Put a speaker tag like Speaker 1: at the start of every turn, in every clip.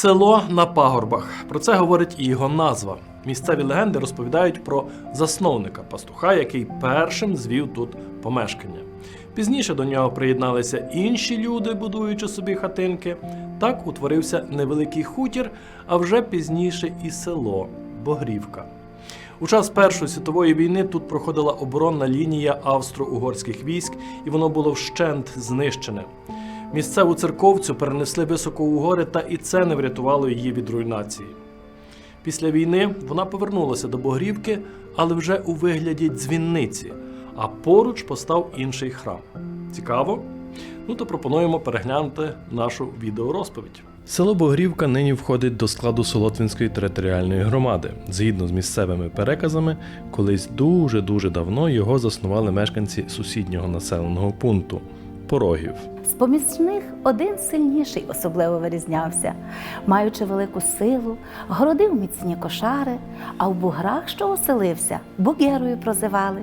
Speaker 1: Село на пагорбах. Про це говорить і його назва. Місцеві легенди розповідають про засновника пастуха, який першим звів тут помешкання. Пізніше до нього приєдналися інші люди, будуючи собі хатинки. Так утворився невеликий хутір, а вже пізніше і село Богрівка. У час Першої світової війни тут проходила оборонна лінія австро-угорських військ, і воно було вщент знищене. Місцеву церковцю перенесли високо у гори, та і це не врятувало її від руйнації. Після війни вона повернулася до Богрівки, але вже у вигляді дзвінниці, а поруч постав інший храм. Цікаво? Ну то пропонуємо переглянути нашу відеорозповідь. Село Богрівка нині входить до складу Солотвінської територіальної громади. Згідно з місцевими переказами, колись дуже-дуже давно його заснували мешканці сусіднього населеного пункту Порогів.
Speaker 2: З-поміж них один сильніший особливо вирізнявся, маючи велику силу, городив міцні кошари, а в буграх, що оселився, бугерою прозивали.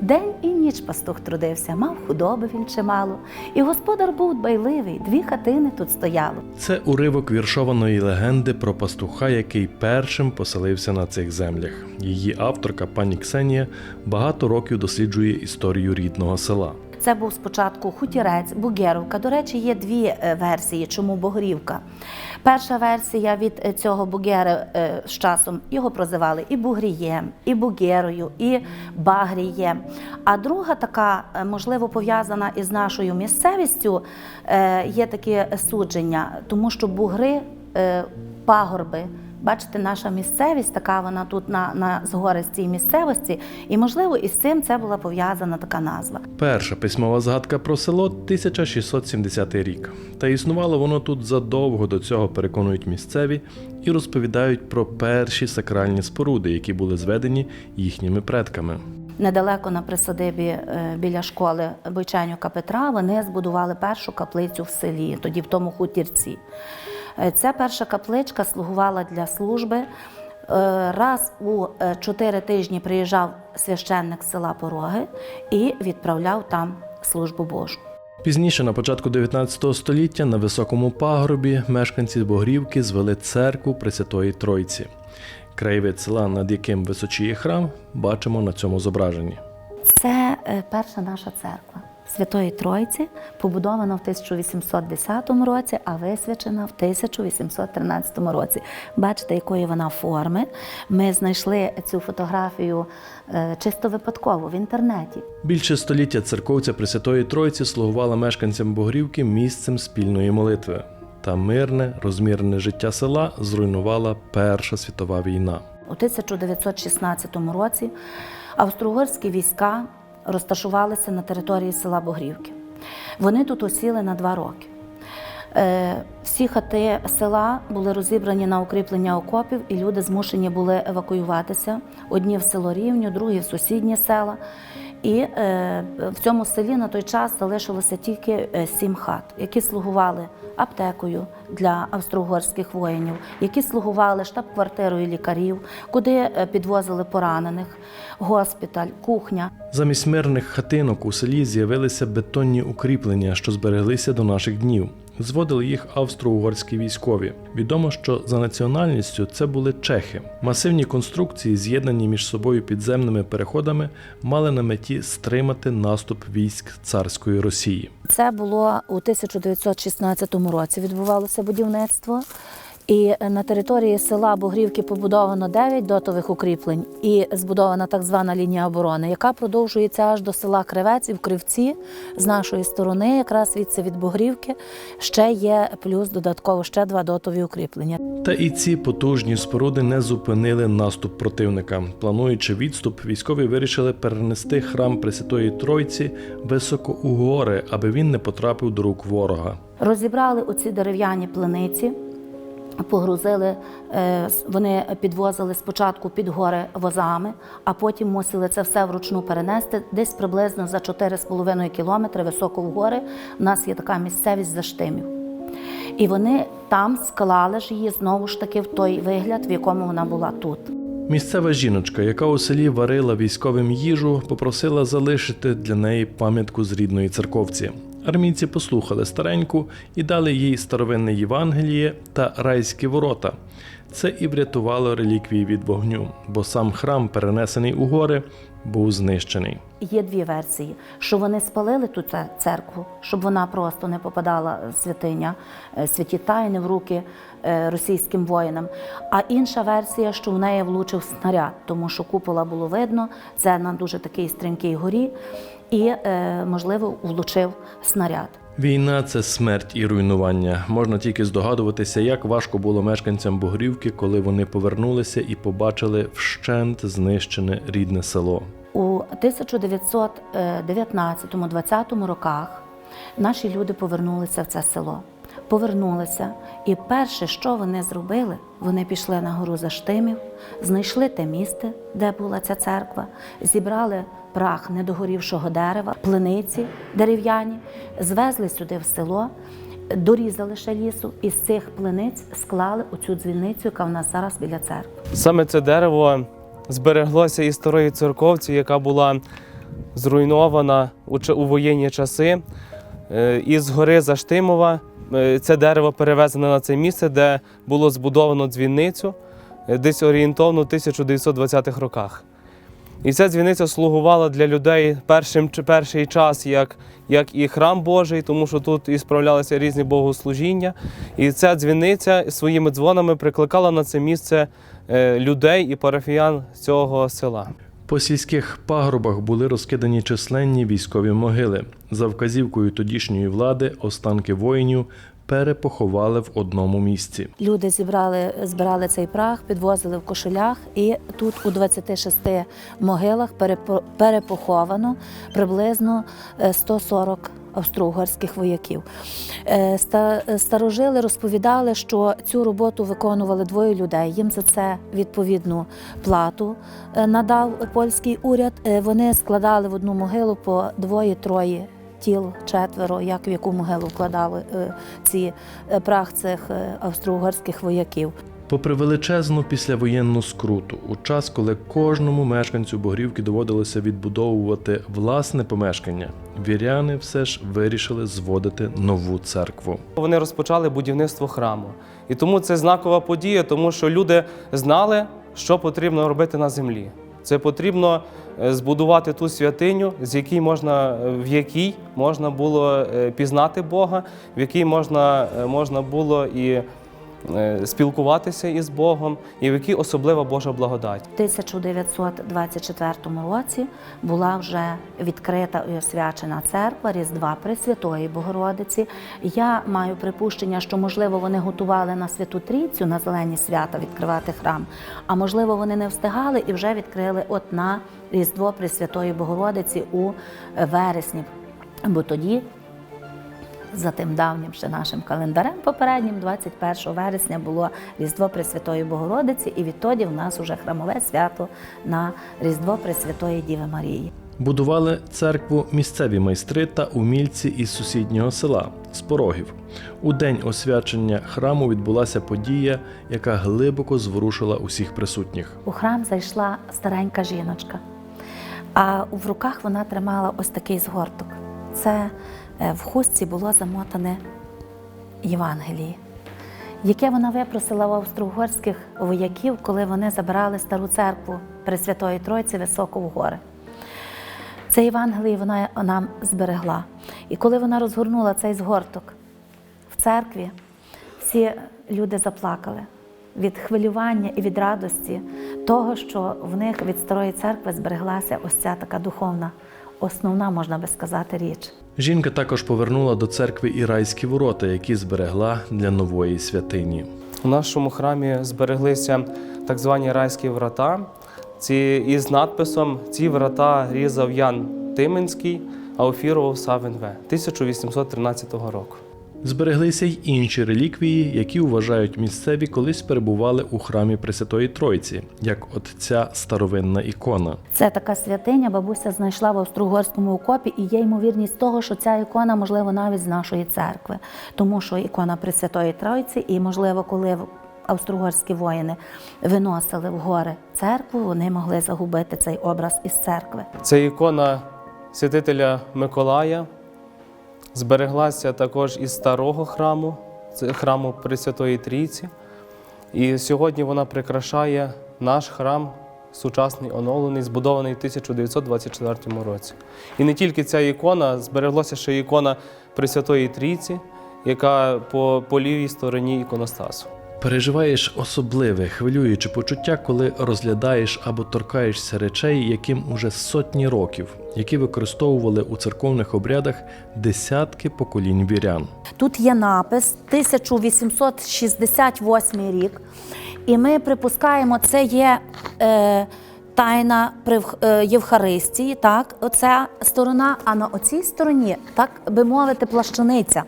Speaker 2: День і ніч пастух трудився, мав худоби він чимало, і господар був дбайливий, дві хатини тут стояло.
Speaker 1: Це уривок віршованої легенди про пастуха, який першим поселився на цих землях. Її авторка пані Ксенія багато років досліджує історію рідного села.
Speaker 2: Це був спочатку хутірець, Бугеровка. До речі, є дві е, версії, чому Богрівка. Перша версія від е, цього Бугера е, з часом його прозивали і Бугрієм, і Бугерою, і Багрієм. А друга така, можливо, пов'язана із нашою місцевістю, є таке судження, тому що бугри пагорби. Бачите, наша місцевість, така вона тут на, на згористій місцевості, і можливо із цим це була пов'язана така назва.
Speaker 1: Перша письмова згадка про село 1670 рік. Та існувало воно тут задовго до цього, переконують місцеві, і розповідають про перші сакральні споруди, які були зведені їхніми предками.
Speaker 2: Недалеко на присадибі е, біля школи Бойчанюка Петра вони збудували першу каплицю в селі, тоді в тому хутірці. Е, Ця перша капличка слугувала для служби. Е, Раз у е, чотири тижні приїжджав священник з села Пороги і відправляв там службу Божу.
Speaker 1: Пізніше, на початку 19 століття, на високому пагорбі мешканці Богрівки звели церкву Пресвятої Тройці. Краєвид села, над яким височіє храм, бачимо на цьому зображенні.
Speaker 2: Це перша наша церква Святої Тройці, побудована в 1810 році, а висвячена в 1813 році. Бачите, якої вона форми. Ми знайшли цю фотографію е, чисто випадково в інтернеті.
Speaker 1: Більше століття церковця Пресвятої Тройці слугувала мешканцям Богрівки місцем спільної молитви. Та мирне, розмірене життя села зруйнувала Перша світова війна.
Speaker 2: У 1916 році австро-угорські війська розташувалися на території села Богрівки. Вони тут осіли на два роки. Е, Всі хати села були розібрані на укріплення окопів, і люди змушені були евакуюватися. Одні в село Рівню, другі в сусідні села. І е, в цьому селі на той час залишилося тільки е, сім хат, які слугували аптекою для австро-угорських воїнів, які слугували штаб-квартирою лікарів, куди е, підвозили поранених, госпіталь, кухня.
Speaker 1: Замість мирних хатинок у селі з'явилися бетонні укріплення, що збереглися до наших днів. Зводили їх австро-угорські військові. Відомо, що за національністю це були чехи. Масивні конструкції, з'єднані між собою підземними переходами, мали на меті стримати наступ військ царської Росії.
Speaker 2: Це було у 1916 році. Відбувалося будівництво. І на території села Бугрівки побудовано 9 дотових укріплень і збудована так звана лінія оборони, яка продовжується аж до села Кривець і в Кривці з нашої сторони, якраз звідси від Бугрівки, ще є плюс додатково ще два дотові укріплення.
Speaker 1: Та і ці потужні споруди не зупинили наступ противника. Плануючи відступ, військові вирішили перенести храм Пресвятої Тройці високо у гори, аби він не потрапив до рук ворога.
Speaker 2: Розібрали оці дерев'яні плениці, погрузили, е, вони підвозили спочатку під гори возами, а потім мусили це все вручну перенести. Десь приблизно за 4,5 кілометри високо в гори у нас є така місцевість за штимів. І вони там склали ж її знову ж таки в той вигляд, в якому вона була тут.
Speaker 1: Місцева жіночка, яка у селі варила військовим їжу, попросила залишити для неї пам'ятку з рідної церковці. Армійці послухали стареньку і дали їй старовинне Євангеліє та райські ворота. Це і врятувало реліквії від вогню, бо сам храм, перенесений у гори, був знищений.
Speaker 2: Є дві версії: що вони спалили ту церкву, щоб вона просто не попадала е, святиня, е, святі тайни в руки е, російським воїнам. А інша версія, що в неї влучив снаряд, тому що купола було видно, це на дуже такій стрімкій горі, і, е, можливо, влучив снаряд.
Speaker 1: Війна це смерть і руйнування. Можна тільки здогадуватися, як важко було мешканцям Бугрівки, коли вони повернулися і побачили вщент знищене рідне село.
Speaker 2: У 1919-20 роках наші люди повернулися в це село. Повернулися, і перше, що вони зробили, вони пішли на гору Заштимів, знайшли те місце, де була ця церква, зібрали прах недогорівшого дерева, плениці дерев'яні, звезли сюди в село, дорізали ще лісу, і з цих плениць склали оцю дзвіницю, яка в нас зараз біля церкви.
Speaker 3: Саме це дерево збереглося із старої церковці, яка була зруйнована у, воєнні часи. Е, Із гори Заштимова це дерево перевезено на це місце, де було збудовано дзвіницю е, десь орієнтовно в 1920-х роках. І ця дзвіниця слугувала для людей першим, перший час як, як і храм Божий, тому що тут і справлялися різні богослужіння. І ця дзвіниця своїми дзвонами прикликала на це місце е, людей і парафіян цього села.
Speaker 1: По сільських пагорбах були розкидані численні військові могили. За вказівкою тодішньої влади останки воїнів перепоховали в одному місці.
Speaker 2: Люди зібрали, збирали цей прах, підвозили в кошелях, і тут у 26 могилах перепо- перепоховано приблизно е, 140 австро-угорських вояків. Е, Старожили розповідали, що цю роботу виконували двоє людей. Їм за це відповідну плату е, надав польський уряд. Е, Вони складали в одну могилу по двоє-троє тіл, четверо, як в яку могилу вкладали ці прах цих австро-угорських вояків.
Speaker 1: Попри величезну післявоєнну скруту, у час, коли кожному мешканцю Богрівки доводилося відбудовувати власне помешкання, віряни все ж вирішили зводити нову церкву.
Speaker 3: Вони розпочали будівництво храму. І тому це знакова подія, тому що люди знали, що потрібно робити на землі. Це потрібно е, збудувати ту святиню, з якій можна, в якій можна було е, пізнати Бога, в якій можна, е, можна було і спілкуватися із Богом, і в якій особлива Божа благодать.
Speaker 2: У 1924 році була вже відкрита і освячена церква Різдва Пресвятої Богородиці. Я маю припущення, що можливо вони готували на Святу Трійцю на зелені свята відкривати храм, а можливо вони не встигали і вже відкрили от на Різдво Пресвятої Богородиці у вересні. Бо тоді за тим давнім ще нашим календарем попереднім, 21 вересня було Різдво Пресвятої Богородиці, і відтоді в нас уже храмове свято на Різдво Пресвятої Діви Марії.
Speaker 1: Будували церкву місцеві майстри та умільці із сусіднього села з порогів. У день освячення храму відбулася подія, яка глибоко зворушила усіх присутніх.
Speaker 2: У храм зайшла старенька жіночка, а в руках вона тримала ось такий згорток. Це в хустці було замотане Євангеліє, яке вона випросила у австро-угорських вояків, коли вони забирали стару церкву Пресвятої Тройці високо в гори. Це Євангеліє вона нам зберегла. І коли вона розгорнула цей згорток в церкві, всі люди заплакали від хвилювання і від радості того, що в них від старої церкви збереглася ось ця така духовна, основна, можна би сказати, річ.
Speaker 1: Жінка також повернула до церкви і райські ворота, які зберегла для нової святині.
Speaker 3: У нашому храмі збереглися так звані райські врата. Ці, із надписом Ці врата різав Ян Тименський, а офірував Савин В. 1813 року.
Speaker 1: Збереглися й інші реліквії, які вважають місцеві колись перебували у храмі Пресвятої Тройці, як от ця старовинна ікона.
Speaker 2: Це така святиня бабуся знайшла в австро-угорському окопі, і є ймовірність того, що ця ікона, можливо, навіть з нашої церкви, тому що ікона Пресвятої Тройці, і, можливо, коли австро-угорські воїни виносили в гори церкву, вони могли загубити цей образ із церкви.
Speaker 3: Це ікона святителя Миколая, збереглася також із старого храму, храму Пресвятої Трійці. І сьогодні вона прикрашає наш храм, сучасний оновлений, збудований в 1924 році. І не тільки ця ікона, збереглася ще ікона Пресвятої Трійці, яка по, по лівій стороні іконостасу.
Speaker 1: Переживаєш особливе, хвилююче почуття, коли розглядаєш або торкаєшся речей, яким уже сотні років, які використовували у церковних обрядах десятки поколінь вірян.
Speaker 2: Тут є напис 1868 рік, і ми припускаємо, це є е, тайна е, Євхаристії, так, оця сторона, а на оцій стороні, так би мовити, плащаниця.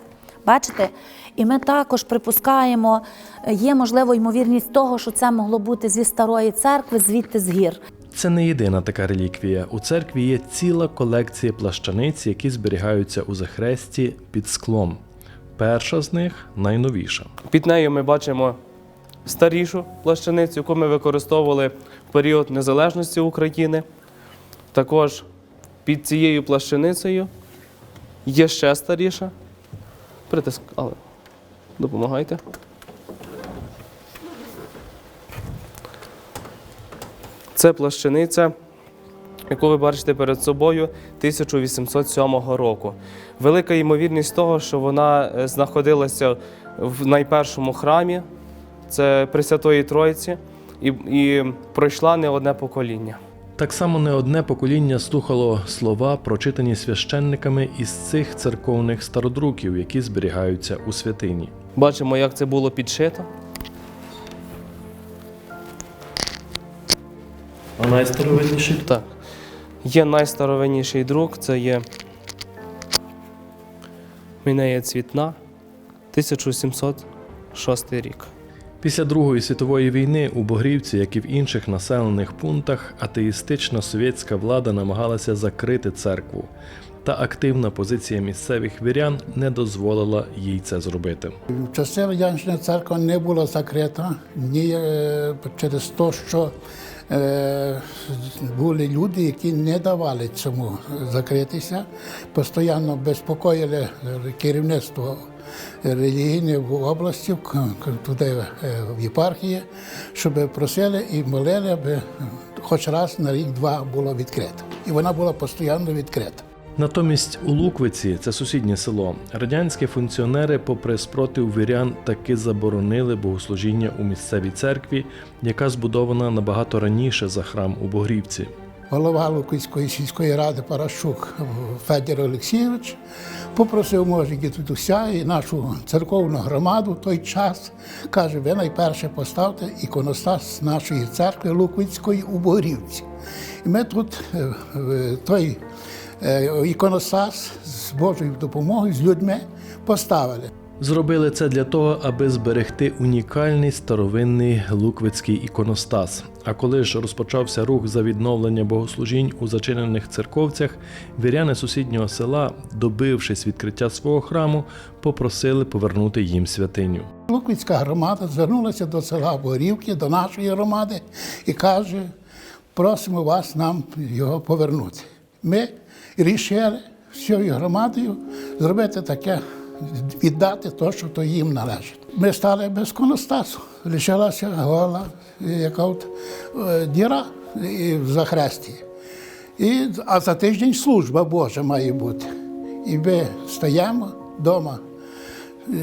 Speaker 2: Бачите? І ми також припускаємо, є можливо ймовірність того, що це могло бути зі старої церкви, звідти з гір.
Speaker 1: Це не єдина така реліквія. У церкві є ціла колекція плащаниць, які зберігаються у захресті під склом. Перша з них найновіша.
Speaker 3: Під нею ми бачимо старішу плащаницю, яку ми використовували в період незалежності України. Також під цією плащаницею є ще старіша. Притиск, але допомагайте. Це плащаниця, яку ви бачите перед собою 1807 року. Велика ймовірність того, що вона е, знаходилася в найпершому храмі, це Пресвятої Троїці, і, і пройшла не одне покоління.
Speaker 1: Так само не одне покоління слухало слова, прочитані священниками із цих церковних стародруків, які зберігаються у святині.
Speaker 3: Бачимо, як це було підшито.
Speaker 1: А найстаровинніший
Speaker 3: Так. Є найстаровинніший друк, це є Мінея Цвітна, 1706 рік.
Speaker 1: Після Другої світової війни у Богрівці, як і в інших населених пунктах, атеїстична совєтська влада намагалася закрити церкву, та активна позиція місцевих вірян не дозволила їй це зробити.
Speaker 4: В часи радянщини церква не була закрита ні е, через те, що е, були люди, які не давали цьому закритися, постійно безпокоїли керівництво релігійне в області, туди е, в єпархії, щоб просили і молили, аби хоч раз на рік-два було відкрито. І вона була постійно відкрита.
Speaker 1: Натомість у Луквиці, це сусіднє село, радянські функціонери, попри спротив вірян, таки заборонили богослужіння у місцевій церкві, яка збудована набагато раніше за храм у Богрівці.
Speaker 4: голова Луківської сільської ради Паращук Федір Олексійович попросив може дідуся і нашу церковну громаду в той час. Каже, ви найперше поставте іконостас нашої церкви Луквицької у Богрівці. І ми тут е, той іконостас з Божою допомогою, з людьми поставили.
Speaker 1: Зробили це для того, аби зберегти унікальний старовинний луквицький іконостас. А коли ж розпочався рух за відновлення богослужінь у зачинених церковцях, віряни сусіднього села, добившись відкриття свого храму, попросили повернути їм святиню.
Speaker 4: Луквицька громада звернулася до села Борівки, до нашої громади і каже, просимо вас нам його повернути. Ми рішили всією громадою зробити таке, віддати те, що то їм належить. Ми стали без коностасу. Лишилася гола, яка от, е, діра в захресті. І, а за тиждень служба Божа має бути. І ми стаємо вдома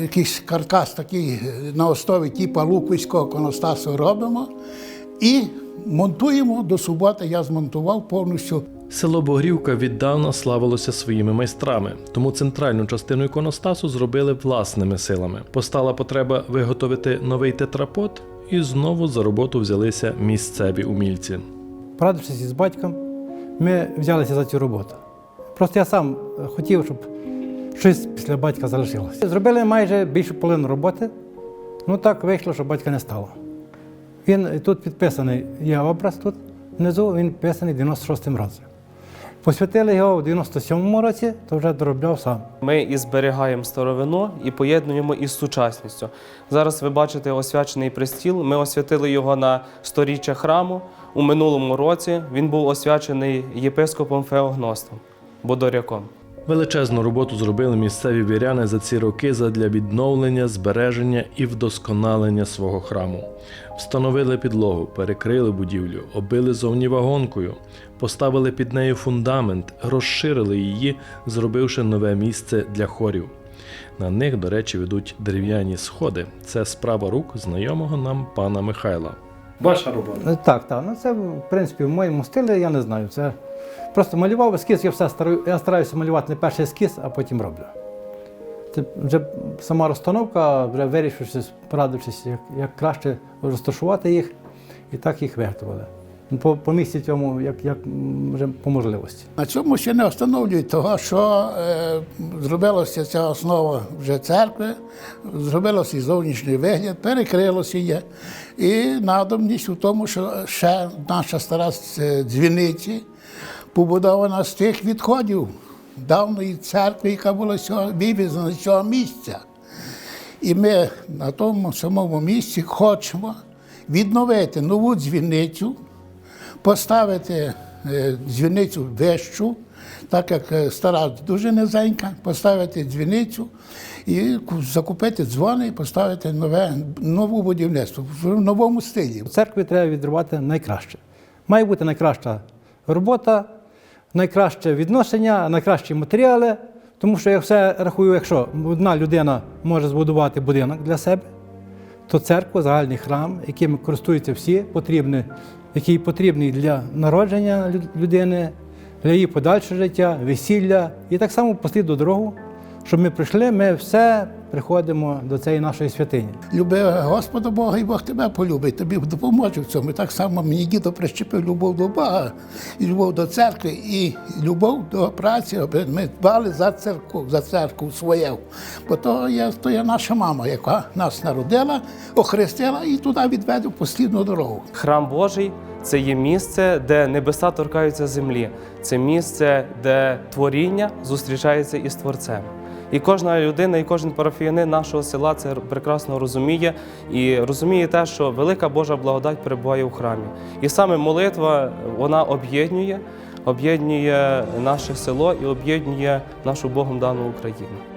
Speaker 4: якийсь каркас такий е, на основі типу луквицького коностасу робимо і монтуємо до суботи. Я змонтував повністю.
Speaker 1: Село Богрівка віддавна славилося своїми майстрами, тому центральну частину іконостасу зробили власними силами. Постала потреба виготовити новий тетрапот, і знову за роботу взялися місцеві умільці.
Speaker 5: Порадившись із батьком, ми взялися за цю роботу. Просто я сам хотів, щоб щось після батька залишилося. Зробили майже більшу половину роботи. Ну так вийшло, що батька не стало. Він тут підписаний, є образ тут внизу, він підписаний 96-м разом. Посвятили його в 97-му році, то вже доробляв сам.
Speaker 3: Ми і зберігаємо старовину і поєднуємо із сучасністю. Зараз ви бачите освячений престіл. Ми освятили його на сторіччя храму. У минулому році він був освячений єпископом Феогностом Бодоряком.
Speaker 1: Величезну роботу зробили місцеві віряни за ці роки задля відновлення, збереження і вдосконалення свого храму. Встановили підлогу, перекрили будівлю, оббили зовні вагонкою, поставили під нею фундамент, розширили її, зробивши нове місце для хорів. На них, до речі, ведуть дерев'яні сходи. Це справа рук знайомого нам пана Михайла. Ваша робота.
Speaker 5: Ну, Так, так. Ну це в принципі в моєму стилі, я не знаю. Це просто малював ескіз, я все я стараюся малювати не перший ескіз, а потім роблю. Це вже сама розстановка, вже вирішившись, порадившись, як, як краще розташувати їх, і так їх виготовили. Ну, По, по місці цьому, як, як вже по можливості.
Speaker 4: На цьому ще не встановлюють того, що е, зробилася ця основа вже церкви, зробилося і зовнішній вигляд, перекрилося є. І надобність у тому, що ще наша стара е, дзвіниця побудована з тих відходів давної церкви, яка була вивезена з цього місця. І ми на тому самому місці хочемо відновити нову дзвіницю, поставити е, дзвіницю вищу, так як е, стара дуже низенька, поставити дзвіницю і закупити дзвони і поставити нове, нову будівництво в новому стилі.
Speaker 5: В церкві треба відривати найкраще. Має бути найкраща робота, найкраще відношення, найкращі матеріали. Тому що я все рахую, якщо одна людина може збудувати будинок для себе, то церква, загальний храм, яким користуються всі, потрібні, який потрібний для народження людини, для її подальшого життя, весілля. І так само послідну дорогу, щоб ми прийшли, ми все приходимо до цієї нашої святині.
Speaker 4: Люби Господа Бога, і Бог тебе полюбить, тобі допоможе в цьому. І так само мені дідо прищепив любов до Бога, і любов до церкви, і любов до праці, аби ми дбали за церкву, за церкву свою. Бо то є, то є наша мама, яка нас народила, охрестила і туди відведе послідну дорогу.
Speaker 3: Храм Божий це є місце, де небеса торкаються землі. Це місце, де творіння зустрічається із Творцем. І кожна людина, і кожен парафіянин нашого села це прекрасно розуміє і розуміє те, що велика Божа благодать перебуває у храмі. І саме молитва вона об'єднує, об'єднує наше село і об'єднує нашу Богом дану Україну.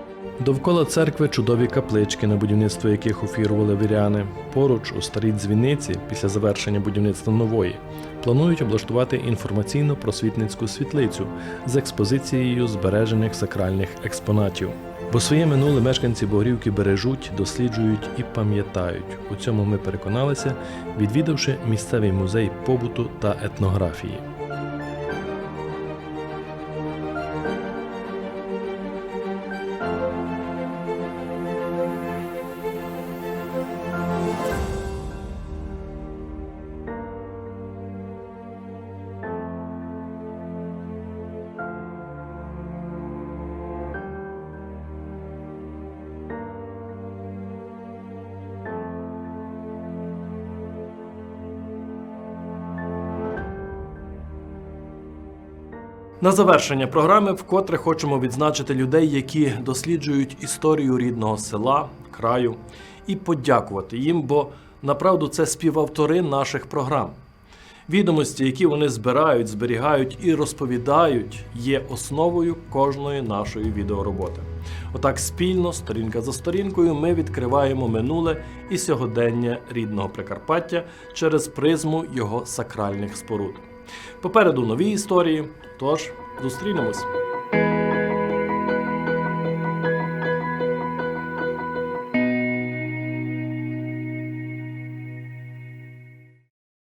Speaker 1: Довкола церкви чудові каплички, на будівництво яких офірували віряни. Поруч у старій дзвіниці, після завершення будівництва нової, планують облаштувати інформаційно-просвітницьку світлицю з експозицією збережених сакральних експонатів. Бо своє минуле мешканці Богрівки бережуть, досліджують і пам'ятають. У цьому ми переконалися, відвідавши місцевий музей побуту та етнографії. На завершення програми вкотре хочемо відзначити людей, які досліджують історію рідного села, краю, і подякувати їм, бо направду це співавтори наших програм. Відомості, які вони збирають, зберігають і розповідають, є основою кожної нашої відеороботи. Отак спільно, сторінка за сторінкою, ми відкриваємо минуле і сьогодення рідного Прикарпаття через призму його сакральних споруд. Попереду нові історії, Тож зустрінемось.